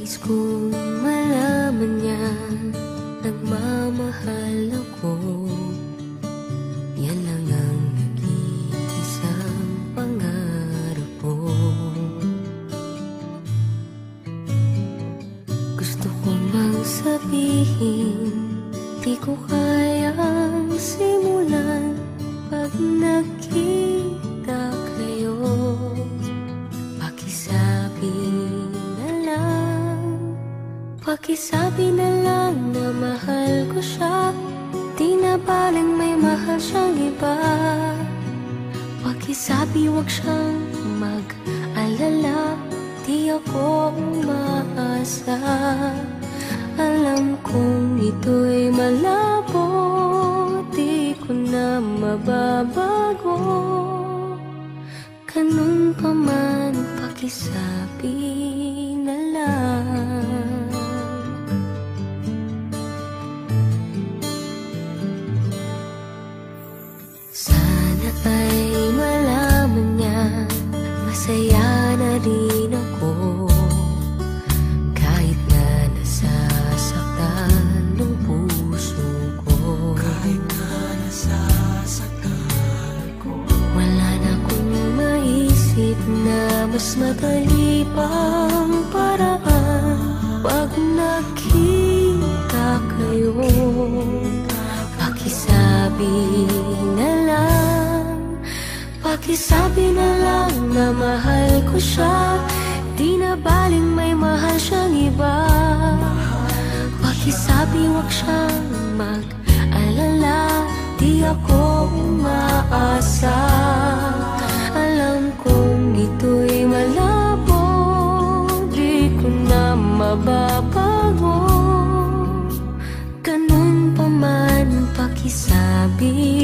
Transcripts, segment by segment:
Nais kong malaman niya Nagmamahal ako. Yan lang ang nag-iisang pangarap ko. Gusto ko mang sabihin Di ko kayang Pakisabi na lang na mahal ko siya. Di na baling may mahal siyang iba. Pakisabi wag siyang mag-alala. Di ako umaasa. Alam kong ito'y malabo Di ko na mababago. Ganun pa man pakisabi na lang Masaya na rin ako. Kahit na nasasaktan ng puso ko. Kahit na nasasaktan ko. Wala na akong maisip na mas madali pang Pakisabi na lang na mahal ko siya. Di na baling may mahal siyang iba. Pakisabi wag siyang mag-alala. Di ako umaasa. Alam kong ito'y malabo Di ko na mababago. Ganun pa man pakisabi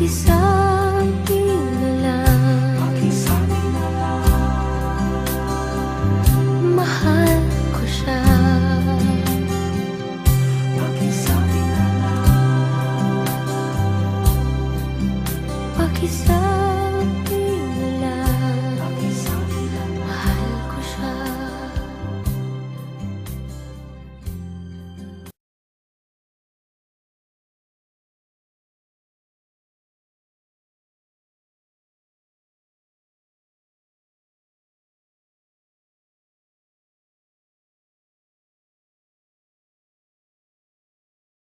Pakisabi na lang Mahal ko Pakisabi na lang Pakisabi